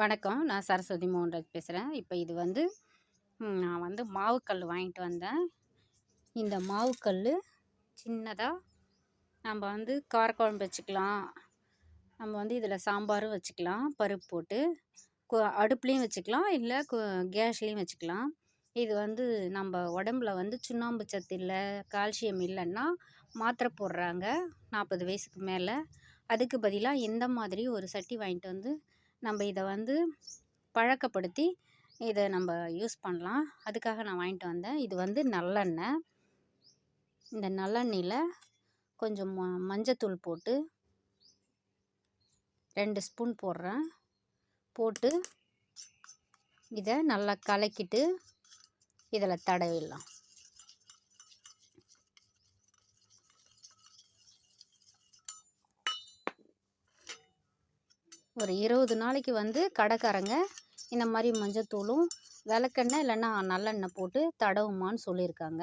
வணக்கம். நான் சரஸ்வதி மோகன்ராஜ் பேசுகிறேன் இப்போ இது வந்து நான் வந்து மாவுக்கல் வாங்கிட்டு வந்தேன். இந்த மாவு சின்னதாக நம்ம வந்து காரக்குழம்பு வச்சுக்கலாம். நம்ம வந்து இதில் சாம்பாரும் வச்சுக்கலாம், பருப்பு போட்டு. கு அடுப்புலேயும் வச்சுக்கலாம், இல்லை கு வச்சுக்கலாம். இது வந்து நம்ம உடம்புல வந்து சுண்ணாம்பு சத்து இல்லை கால்சியம் இல்லைன்னா மாத்திரை போடுறாங்க 40 வயசுக்கு மேலே அதுக்கு பதிலாக இந்த மாதிரி ஒரு சட்டி வாங்கிட்டு வந்து, நம்ம இதை வந்து பழக்கப்படுத்தி, இதை நம்ம யூஸ் பண்ணலாம். அதுக்காக நான் வாங்கிட்டு வந்தேன். இது வந்து நல்லெண்ணெய். இந்த நல்லெண்ணெயில் கொஞ்சம் ம மஞ்சத்தூள் போட்டு ரெண்டு ஸ்பூன் போடுறேன். போட்டு இதை நல்லா கலக்கிட்டு, இதில் தடவிடலாம். ஒரு 20 நாளைக்கு வந்து கடைக்காரங்க இந்த மாதிரி மஞ்சத்தூளும், விளக்கெண்ணெய் இல்லைன்னா நல்லெண்ணெய் போட்டு தடவுமான்னு சொல்லியிருக்காங்க.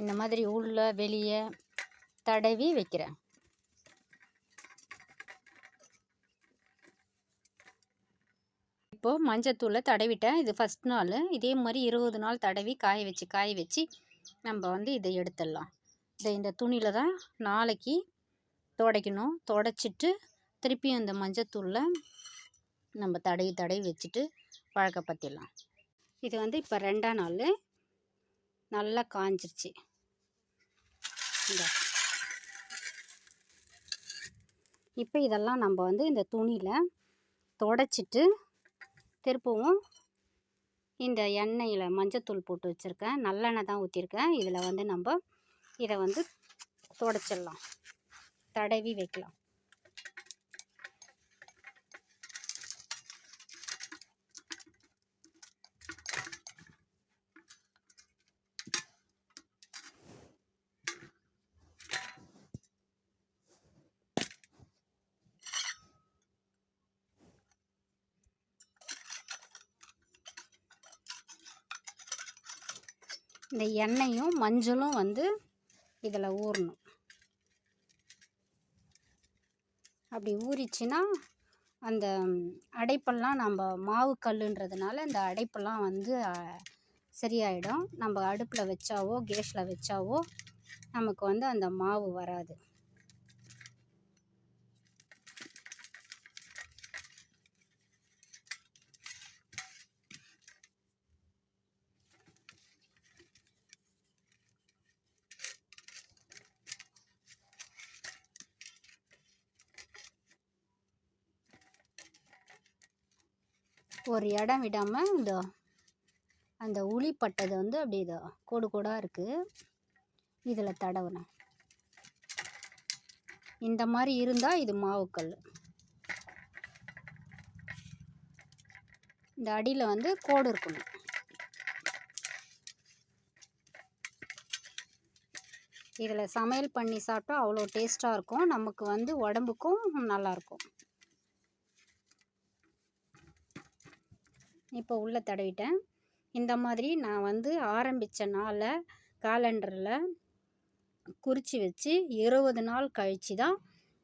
இந்த மாதிரி உள்ளே வெளியே தடவி வைக்கிறேன். இப்போது மஞ்சத்தூளை தடவிட்டேன். இது ஃபஸ்ட் நாள் இதே மாதிரி இருபது நாள் தடவி காய வச்சு, காய வச்சு நம்ம வந்து இதை எடுத்துடலாம். இதை இந்த துணியில் தான் நாளைக்கு துடைக்கணும் துடைச்சிட்டு திருப்பியும் இந்த மஞ்சத்தூளில் நம்ம தடவி, தடவி வச்சுட்டு பழக்கப்படுத்திடலாம். இது வந்து இப்போ ரெண்டாம் நாள் நல்லா காய்ஞ்சிருச்சு. இந்த இப்போ இதெல்லாம் நம்ம வந்து இந்த துணியில் தொடச்சிட்டு திருப்பவும் இந்த எண்ணெயில் மஞ்சத்தூள் போட்டு வச்சுருக்கேன் நல்லெண்ணெய் தான் ஊற்றிருக்கேன் இதில் வந்து நம்ம இதை வந்து தொடச்சிடலாம் தடவி வைக்கலாம். இந்த எண்ணெயும், மஞ்சளும் வந்து இதில் ஊறணும். அப்படி ஊறிச்சுன்னா, அந்த அடைப்பெல்லாம் நம்ம மாவு கல்லுன்றதுனால இந்த அடைப்பெல்லாம் வந்து சரியாயிடும். நம்ம அடுப்பில் வச்சாவோ, கேஸில் வச்சாவோ நமக்கு வந்து அந்த மாவு வராது. ஒரு இடம் விடாமல் இந்த அந்த உளி பட்டது வந்து அப்படி இதை கோடு கூடாக இருக்குது இதில் தடவணும். இந்த மாதிரி இருந்தால் இது மாவுக்கல் இந்த அடியில் வந்து கோடு இருக்கணும். இதில் சமையல் பண்ணி சாப்பிட்டா அவ்வளோ டேஸ்ட்டாக இருக்கும். நமக்கு வந்து உடம்புக்கும் நல்லாயிருக்கும். இப்போ உள்ளே தடவிட்டேன். இந்த மாதிரி நான் வந்து ஆரம்பித்த நாளை காலண்டரில் குறித்து வச்சு 20 நாள் கழித்து தான்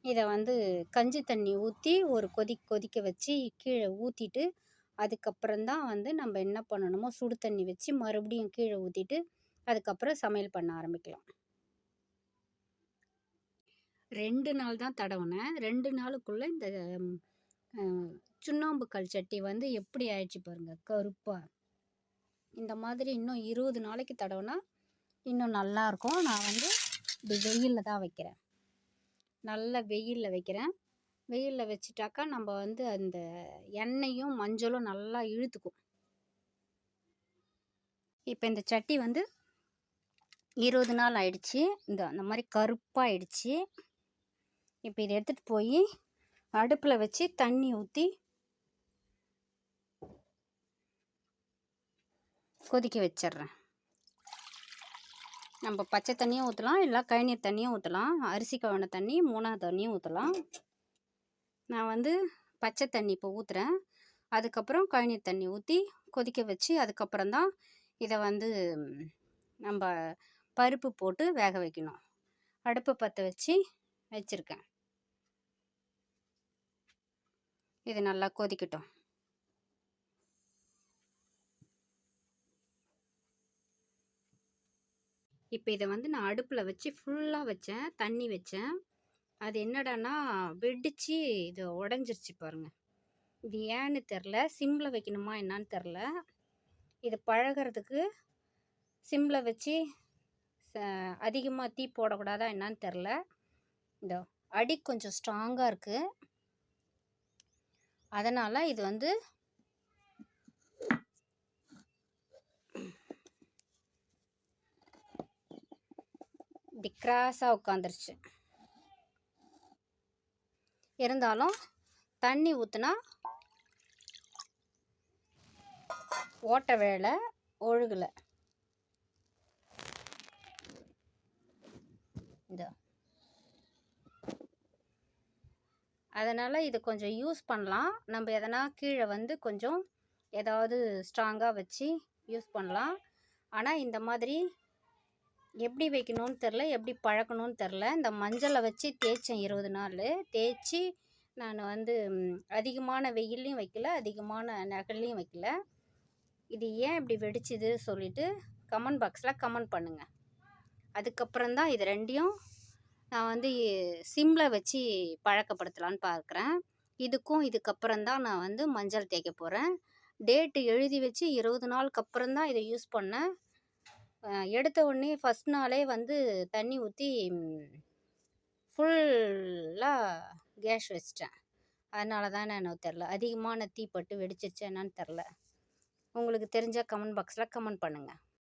இதை வந்து கஞ்சி தண்ணி ஊற்றி ஒரு கொதி கொதிக்க வச்சு கீழே ஊற்றிட்டு அதுக்கப்புறம்தான் வந்து நம்ம என்ன பண்ணணுமோ சுடு தண்ணி வச்சு மறுபடியும் கீழே ஊற்றிட்டு அதுக்கப்புறம் சமையல் பண்ண ஆரம்பிக்கலாம். ரெண்டு நாள் தான் தடவுனேன். ரெண்டு நாளுக்குள்ளே இந்த சுண்ணாம்பு கல் சட்டி வந்து எப்படி ஆயிடுச்சு பாருங்க, கருப்பாக இந்த மாதிரி இன்னும் 20 நாளைக்கு தடவைனா இன்னும் நல்லாயிருக்கும். நான் வந்து இப்படி வெயிலில் தான் வைக்கிறேன். நல்ல வெயிலில் வைக்கிறேன். வெயிலில் வச்சுட்டாக்கா, நம்ம வந்து அந்த எண்ணெயும், மஞ்சளும் நல்லா இழுத்துக்கும். இப்போ இந்த சட்டி வந்து 20 நாள் ஆயிடுச்சு. இந்த அந்த மாதிரி கருப்பாக ஆயிடுச்சு. இப்போ இதை எடுத்துட்டு போய் அடுப்பில் வச்சு தண்ணி ஊற்றி கொதிக்க வச்சிட்றேன். நம்ம பச்சை தண்ணியும் ஊற்றலாம் இல்லை கழநீர் தண்ணியும் ஊற்றலாம் அரிசி கவன தண்ணி மூணாவது தண்ணியும் ஊற்றலாம் நான் வந்து பச்சை தண்ணி இப்போ ஊற்றுறேன் அதுக்கப்புறம் கழநீர் தண்ணி ஊற்றி கொதிக்க வச்சு அதுக்கப்புறம் தான் இதை வந்து நம்ம பருப்பு போட்டு வேக வைக்கணும். அடுப்பை பற்ற வச்சு வச்சுருக்கேன். இது நல்லா கொதிக்கட்டும். இப்போ இதை வந்து நான் அடுப்பில் வச்சு ஃபுல்லாக வச்சேன் தண்ணி வச்சேன். அது என்னடான்னா வெடிச்சு இது உடஞ்சிருச்சு பாருங்கள் இது ஏன்னு தெரில சிம்மில் வைக்கணுமா என்னான்னு தெரில. இது பழகிறதுக்கு சிம்மில் வச்சு அதிகமாக தீ போடக்கூடாதா என்னான்னு தெரில. இந்த அடி கொஞ்சம் ஸ்ட்ராங்காக இருக்குது அதனால் இது வந்து இப்படி கிராஸாக உட்காந்துருச்சு இருந்தாலும் தண்ணி ஊற்றுனா ஓட்ட வேலை ஒழுகலை. இதோ அதனால் இது கொஞ்சம் யூஸ் பண்ணலாம். நம்ம எதனா கீழே வந்து கொஞ்சம் ஏதாவது ஸ்ட்ராங்காக வச்சு யூஸ் பண்ணலாம். ஆனால் இந்த மாதிரி எப்படி வைக்கணும்னு தெரில எப்படி பழக்கணும்னு தெரில இந்த மஞ்சளை வச்சு தேய்ச்சேன் இருபது நாள். தேய்ச்சி நான் வந்து அதிகமான வெயில்லையும் வைக்கல அதிகமான நகல்லையும் வைக்கல. இது ஏன் இப்படி வெடிச்சுது சொல்லிவிட்டு கமெண்ட் பாக்ஸில் கமெண்ட் பண்ணுங்கள் அதுக்கப்புறம் தான் இது ரெண்டையும் நான் வந்து சிம்மில் வச்சு பழக்கப்படுத்தலான்னு பார்க்குறேன். இதுக்கும் இதுக்கப்புறம் தான் நான் வந்து மஞ்சள் தேய்க்க போகிறேன் டேட்டு எழுதி வச்சு இருபது நாளுக்கு அப்புறம் தான் இதை யூஸ் பண்ணேன். எடுத்த உடனே ஃபஸ்ட் நாளே வந்து தண்ணி ஊற்றி ஃபுல்லாக கேஸ் வச்சிட்டேன். அதனால தான் நான் தெரில. அதிகமான தீப்பட்டு வெடிச்சிச்சு என்னன்னு தெரில. உங்களுக்கு தெரிஞ்சால் கமெண்ட் பாக்ஸில் கமெண்ட் பண்ணுங்கள்